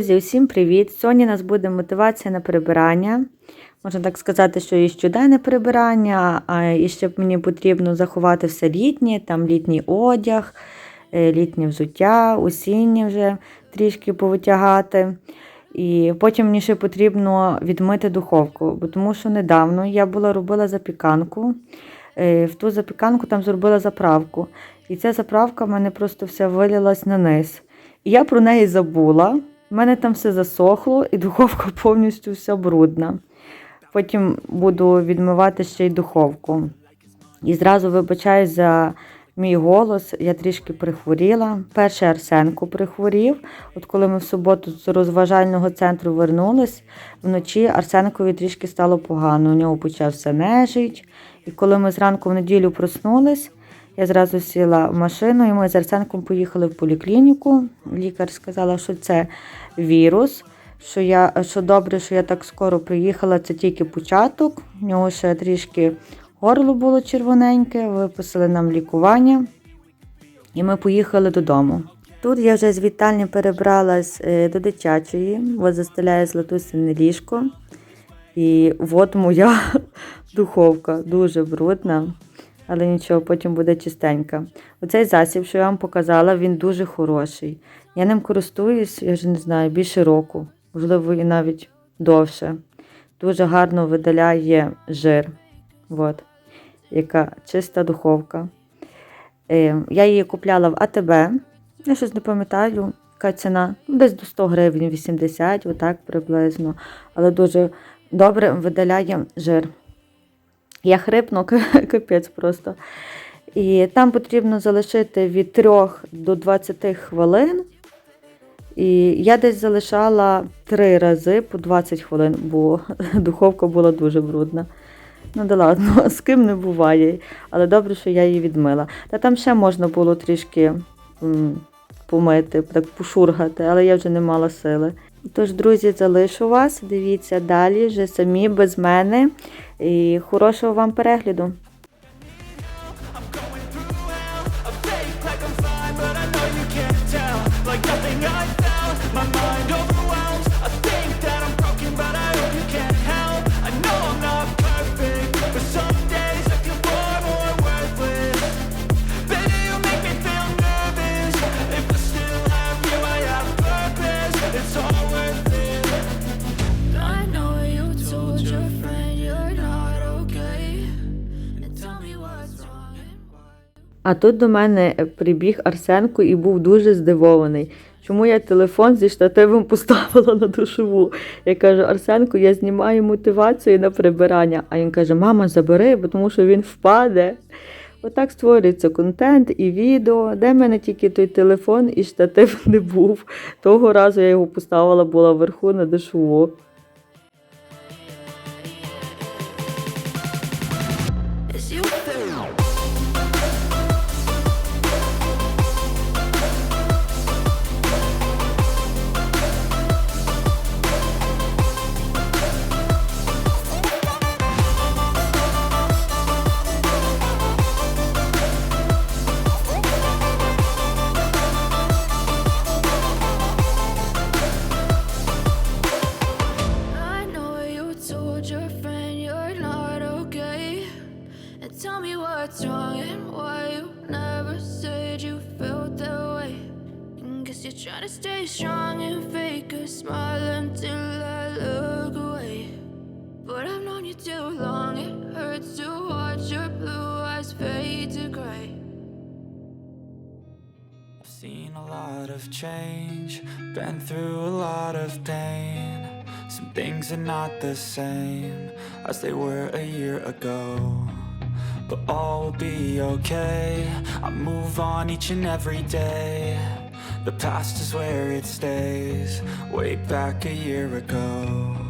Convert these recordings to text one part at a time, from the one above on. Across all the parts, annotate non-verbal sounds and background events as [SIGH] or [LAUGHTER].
Друзі, усім привіт! Сьогодні у нас буде мотивація на прибирання. Можна так сказати, що і щоденне прибирання, і ще мені потрібно заховати все літнє, там літній одяг, е, літнє взуття, осіннє вже трішки повитягати. І потім мені ще потрібно відмити духовку, бо тому що недавно я була робила запіканку. Е, В ту запіканку там зробила заправку. І ця заправка в мене просто вся вилилась на низ. І я про неї забула. У мене там все засохло, і духовка [LAUGHS] повністю вся брудна. Потім буду відмивати ще й духовку. І зразу вибачаюсь за мій голос. Я трішки прихворіла. Перший Арсенко прихворів. От коли ми в суботу з розважального центру вернулись, вночі Арсенкові трішки стало погано. У нього почався нежить. І коли ми зранку в неділю проснулись, я зразу сіла в машину, і ми з Арсенком поїхали в поліклініку. Лікар сказала, що це вірус. Що я що добре, що я так скоро приїхала, це тільки початок. У нього ще трішки горло було червоненьке, виписали нам лікування, і ми поїхали додому. Тут я вже з вітальні перебралась е, до дитячої, от застеляє златусине ліжко. І от моя [LAUGHS] духовка дуже брудна, але нічого, потім буде чистенька. Оцей засіб, що я вам показала, він дуже хороший. Я ним користуюсь, я вже не знаю, більше року, можливо, і навіть довше. Дуже гарно видаляє жир. От. Яка чиста духовка. Е, я її купляла в АТБ. Я щось не пам'ятаю, яка ціна. Ну, Десь до 100 гривень, 80, отак приблизно. Але дуже добре видаляє жир. Я хрипну, [LAUGHS] капець просто. І там потрібно залишити від 3 до 20 хвилин. І я десь залишала 3 рази по 20 хвилин, бо [LAUGHS] духовка була дуже брудна. Ну да ладно, [LAUGHS] з ким не буває. Але добре, що я її відмила. Та там ще можна було трішки м, помити, так пошургати, але я вже не мала сили. Тож, друзі, залишу вас. Дивіться далі, вже самі без мене. І хорошого вам перегляду. А тут до мене прибіг Арсенко і був дуже здивований. Чому я телефон зі штативом поставила на душову? Я кажу, Арсенко, я знімаю мотивацію на прибирання. А він каже: Мама, забери, бо тому що він впаде. Отак створюється контент і відео. Де в мене тільки той телефон і штатив не був. Того разу я його поставила була вверху на душову. Known you too long, it hurts to watch your blue eyes fade to gray. I've seen a lot of change, been through a lot of pain. Some things are not the same as they were a year ago. But all will be okay. I move on each and every day. The past is where it stays, way back a year ago.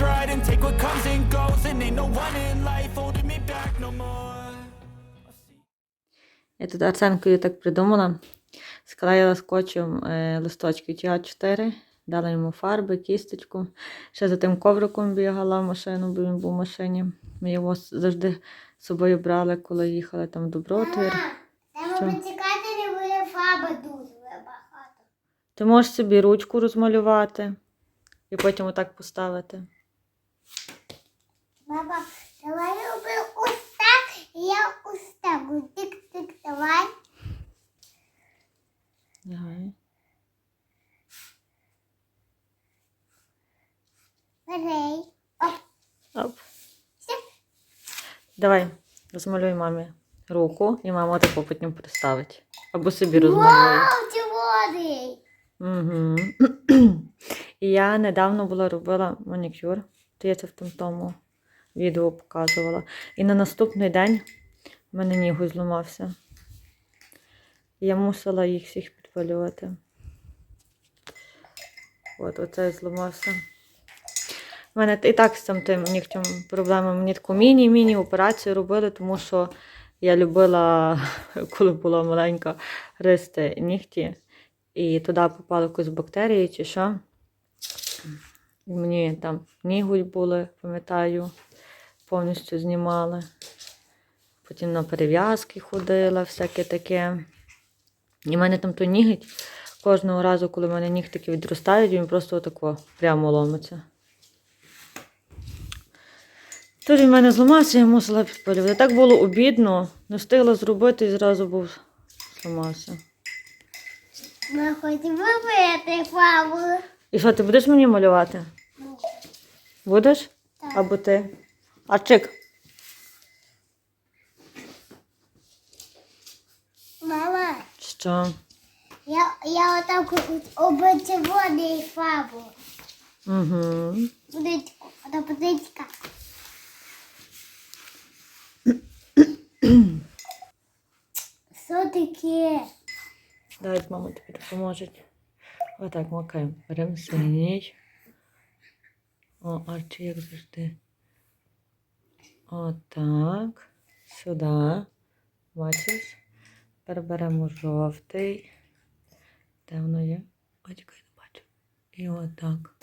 What's right and take what comes and goes. And ain't no one in life holding me back no more. Я тут Арсенкою так придумала. Склеїла скотчем е, листочки ТА4, дала йому фарби, кісточку. Ще за тим ковриком бігала в машину, бо він був в машині. Ми його завжди з собою брали, коли їхали там в Добротвір. Дуже багато. Ти можеш собі ручку розмалювати і потім отак поставити. Баба, давай роби ось так, і я ось так. Тик-тик, давай. Давай. Бери. Оп, Оп. все. Давай, розмалюй мамі руку, і мама таку потім приставить. Або собі розмалює. Вау, червоний. Угу. І я недавно була робила манікюр, це в тому відео показувала. І на наступний день в мене нігу зламався. Я мусила їх всіх підпалювати. От, оцей зламався. У мене і так з цим тим нігтем проблема. Мені таку міні-міні операцію робили, тому що я любила, [LAUGHS] коли була маленька, гризти нігті. І туди попали якісь бактерії чи що. Мені там нігуль були, пам'ятаю, повністю знімали. Потім на перев'язки ходила, всяке таке. І в мене там той ніготь кожного разу, коли в мене нігтики відростають, він просто отако прямо ломиться. Тож він в мене зламався, я мусила підпалювати. Так було обідно, не встигла зробити і зразу був зламався. Ми хочемо вибити фабу. І що, ти будеш мені малювати? Будеш? Так. Або ти? Чик. Мама, Що? я, я отак оби червоний фабу. Угу. Водичку, ота водичка. Що таке? Дай мама тобі допоможе. Отак макаємо. Беремо синій. О, а чи як завжди. Отак. Сюди. Бачиш? Тепер беремо жовтий. Де воно є? Ой, чекай, не бачу. І отак.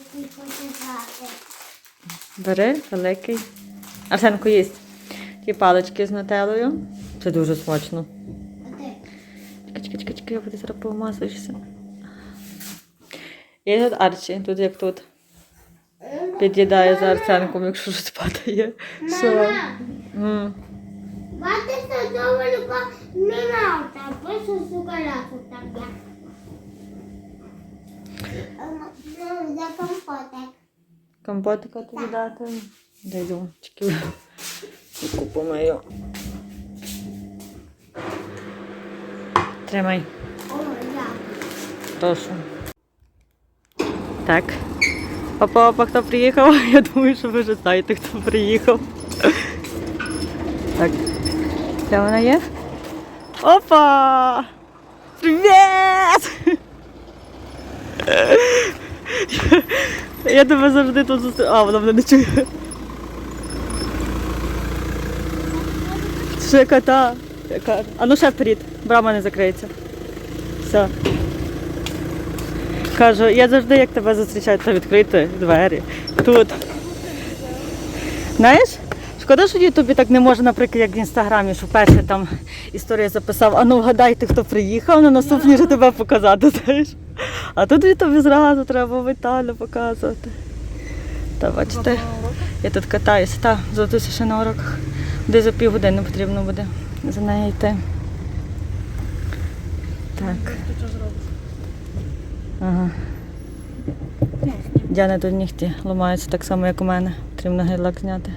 Бери великий. Арсенко їсть. Ті палички з нателою. Це дуже смачно. Чекай, чекай, чекай, чекай, я буду зараз помазуєшся. І тут Арчі, тут як тут. Під'їдає за Арсенком, якщо щось падає. Мама, М. бачите, не мав там, просто шоколаду там є. Ну, за компотик. Компотика тобі дати. Дайду. Чекай. Руку помию. Тримай. О, дякую. Прошу. Так. Опа, опа, хто приїхав? [LAUGHS] Я думаю, що ви вже знаєте, хто приїхав. Так. Де вона є? Опа! Привіт! Я тебе завжди тут зустрічаю. А, вона мене не чує. Ще кота. Яка? А ну ще вперед. Брама не закриється. Все. Кажу, я завжди як тебе зустрічаю, то відкрити двері. Тут. Знаєш, Шкода, що тобі так не може, наприклад, як в інстаграмі, що перше там історія записав, а ну вгадайте, хто приїхав, на наступній вже тебе показати, [LAUGHS] знаєш. А тут від тобі зразу треба Віталю показувати. Та бачите, я тут катаюся, та золотуся ще на уроках. Десь за півгодини потрібно буде за нею йти. Так. Ага. Діана тут нігті ламаються так само, як у мене. Потрібно гейлак зняти.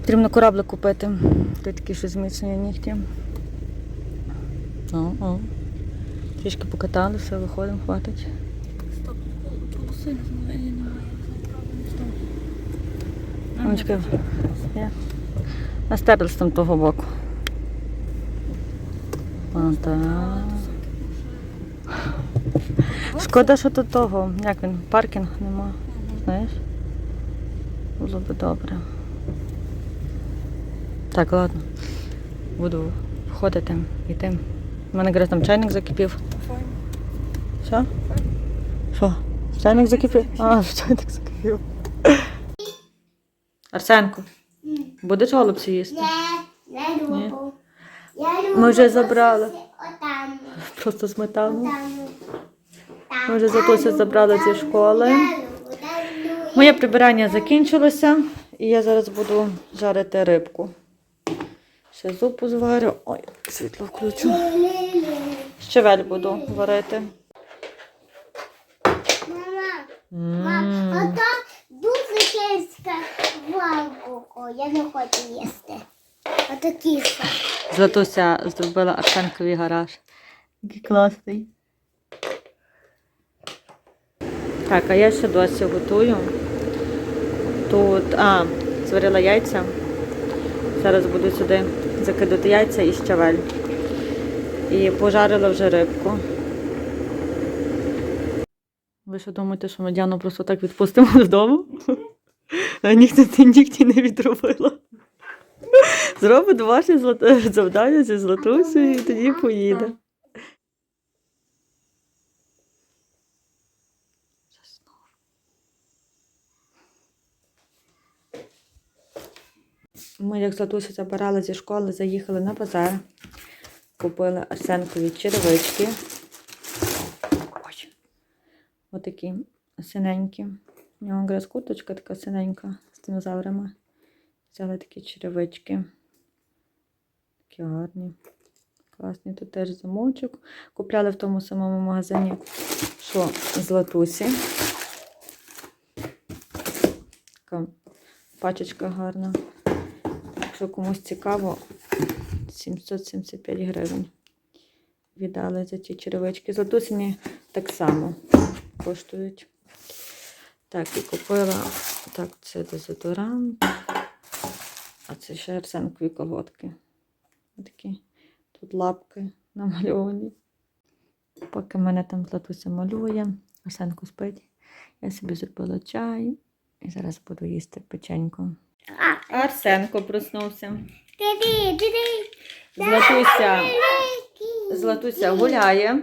Потрібно кораблик купити. Тут такі що зміцнює нігті. О, о. Трішки покатали, все, виходимо, хватить. Ну, чекай. Є. Настерлись там того боку. А, так. Шкода, що тут того, як він, паркінг нема. Знаєш? Було би добре. Так, ладно. Буду входити, йти. У мене якраз там чайник закипів. Що? Що? Чайник закипів? А, [LAUGHS] чайник закипів. Арсенко, будеш голубці їсти? Не, не люблю. Ми вже забрали. Просто сметану. Там. Ми вже Златуся забрали зі школи. Моє прибирання закінчилося, і я зараз буду жарити рибку. Ще зупу зварю. Ой, світло включу. Щавель буду варити. Мама, мама, ото дуже киска валку. Я не хочу їсти. Ото киска. Златуся зробила Арсенковий гараж. Який класний. Так, а я ще досі готую. Тут, а, зварила яйця. Зараз буду сюди закидати яйця і щавель. І пожарила вже рибку. Ви що думаєте, що ми Діану просто так відпустимо [LAUGHS] додому? А ніхто ці нігті не відробила. Зробить злат- завдання зі Златусею і тоді поїде. Ми, як Златусю забирали зі школи, заїхали на базар, купили Арсенкові черевички. Ой. Отакі синенькі. У нього якраз курточка така синенька з динозаврами. Взяли такі черевички. Такі гарні. Класний тут теж замочок. Купляли в тому самому магазині, що з Латусі. Така пачечка гарна. Якщо комусь цікаво, 775 гривень. Віддали за ті черевички. З Латусині так само коштують. Так, і купила. Так, це дезодорант. А це ще арсенкові колодки. Такі тут лапки намальовані. Поки мене там Златуся малює, Арсенко спить. Я собі зробила чай і зараз буду їсти печеньку. Арсенко проснувся. Златуся, Златуся гуляє.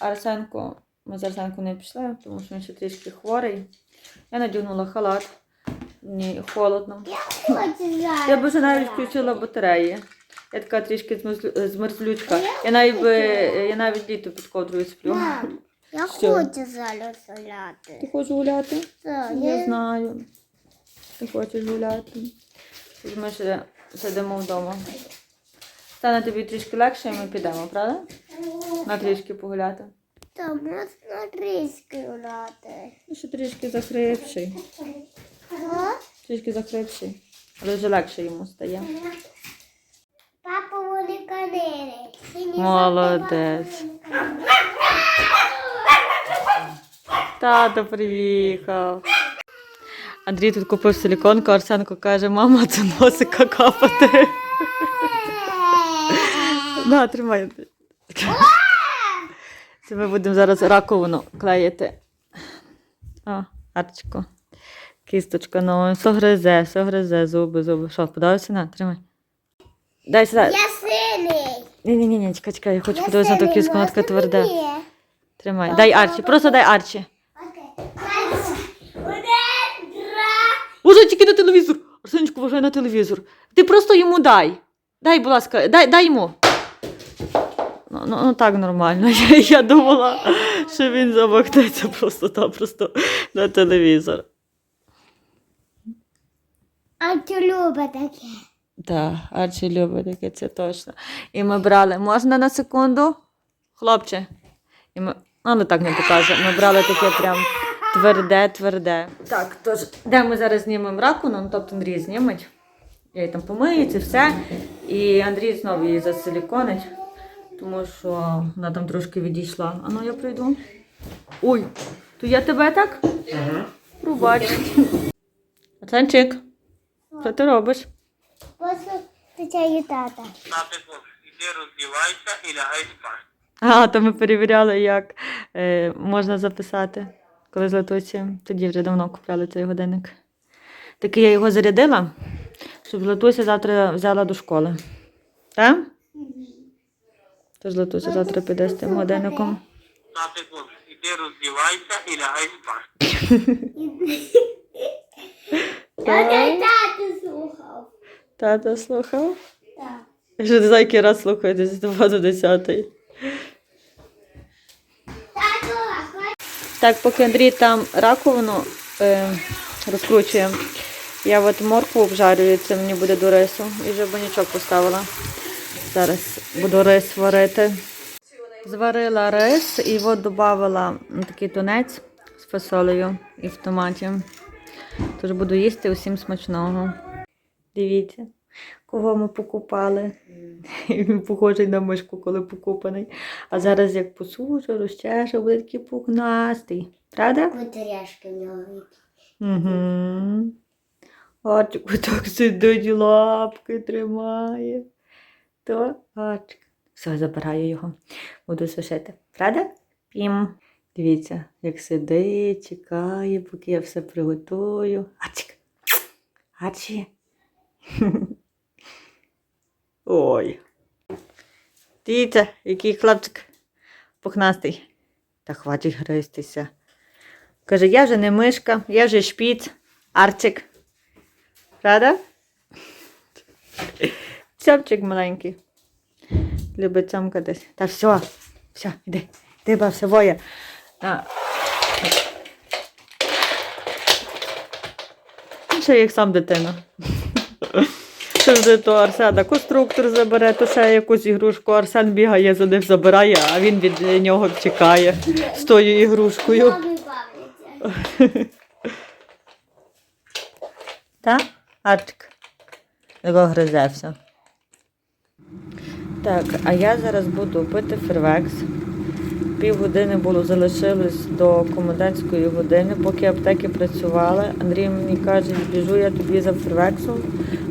Арсенко, ми з Арсенко не пішли, тому що він ще трішки хворий. Я надягнула халат. Мені холодно. Я б вже навіть включила батареї. Я така трішки змерзлючка. Я навіть я навіть літо під ковдрою сплю. Мам, я хочу зараз Ти хочеш гуляти? Так, я знаю. Хочеш гуляти. Тож Ми ще сидимо вдома. Стане тобі трішки легше, і ми підемо, правда? На трішки погуляти. Та можна трішки гуляти. Ну, ще трішки захрипший. Трішки захрипший. Але вже легше йому стає. Папа вони канери. Молодець. Тато приїхав. Андрій тут купив силіконку, Арсенко каже, мама, це носика капати. [LAUGHS] На, тримай. Це ми будемо зараз раковину клеїти. О, Арчико. Кісточка, ну, все гризе, все гризе, зуби, зуби. Що, подався? На, тримай. Дай сюди. Я сильний. Ні-ні, ні, чекай, чекай, я хочу подивитися на ту кістку, вона така тверда. Тримай. Дай Арчі, просто дай Арчі. Уже тільки на телевізор. Арсенечку, зважає на телевізор. Ти просто йому дай. Дай, будь ласка, дай, дай йому. Ну, ну, ну так нормально. [LAUGHS] Я, я думала, що він замахнеться просто там, просто на телевізор. А ти любить таке. Так, Арчі любить таке, це точно. І ми брали, можна на секунду? Хлопче. І ми... Але так не покаже. Ми брали таке прям тверде, тверде. Так, тож, де ми зараз знімемо раку, ну, тобто Андрій зніметь. Я її там помию, це все. І Андрій знову її засиліконить, тому що вона там трошки відійшла. А ну я прийду. Ой, то я тебе так? Ага. Пробач. Оценчик, що ти робиш? І тата. Наприклад, іди роздівайся і лягай спати. А, то ми перевіряли, як е, можна записати, коли з Латусі. Тоді вже давно купляли цей годинник. Таки я його зарядила, щоб Латуся завтра взяла до школи. Так? Тож Латуся завтра піде з тим годинником. Іди роздівайся і лягай спати. Тату слухав. Тата слухав? Так. Я вже не який раз 2 до 10. Так, поки Андрій там раковину е, розкручує, я от моркву обжарюю, це мені буде до рису. І вже банячок поставила. Зараз буду рис варити. Зварила рис і от додавала такий тунець з фасолею і в томаті. Тож буду їсти усім смачного. Дивіться, кого ми покупали. Він похожий на мишку, коли покупаний. А зараз як посушу, розчешу, буде такий пухнастий. Правда? кудряшки в нього. Угу. Арчик так сидить, лапки тримає. То Арчик. Все, забираю його. Буду сушити. Правда? Пім. Дивіться, як сидить, чекає, поки я все приготую. Арчик. Арчі. [LAUGHS] Ой. Дивіться, який хлопчик пухнастий. Та хватить гристися. Каже, я вже не мишка, я вже шпіц, арчик. Правда? Цьопчик маленький. Любить цьомкатись. Та все, все, іди, іди, бався, воє. А. Ще як сам дитина. Це вже то Арсена конструктор забере, то ще якусь ігрушку. Арсен бігає за ним забирає, а він від нього чекає з тою ігрушкою. Так? Арчик. Його гризе все. Так, а я зараз буду пити фервекс. Півгодини було залишилось до комендантської години, поки аптеки працювали. Андрій мені каже, біжу я тобі за фервексом,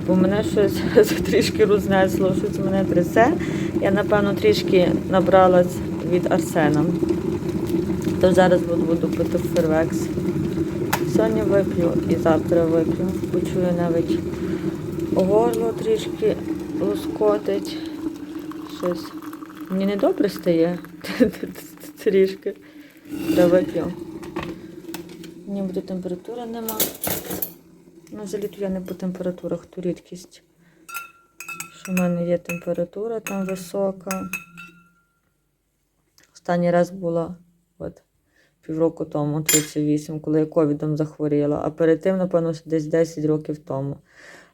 бо мене щось [LAUGHS] трішки рознесло, щось мене трясе. Я, напевно, трішки набралась від Арсена. То зараз буду, пити фервекс. Сьогодні вип'ю і завтра вип'ю. Почую навіть горло трішки лоскотить. Щось. Мені не добре стає. [LAUGHS] Трішки. Треба вип'ю. Ніби температури нема. Ну, взагалі я не по температурах, то рідкість. Що в мене є температура там висока. Останній раз була от, півроку тому, 38, коли я ковідом захворіла, а перед тим, напевно, десь 10 років тому.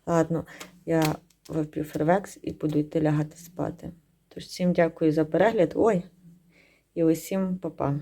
Ладно, я вип'ю фервекс і буду йти лягати спати. Тож всім дякую за перегляд. Ой! І усім па-па.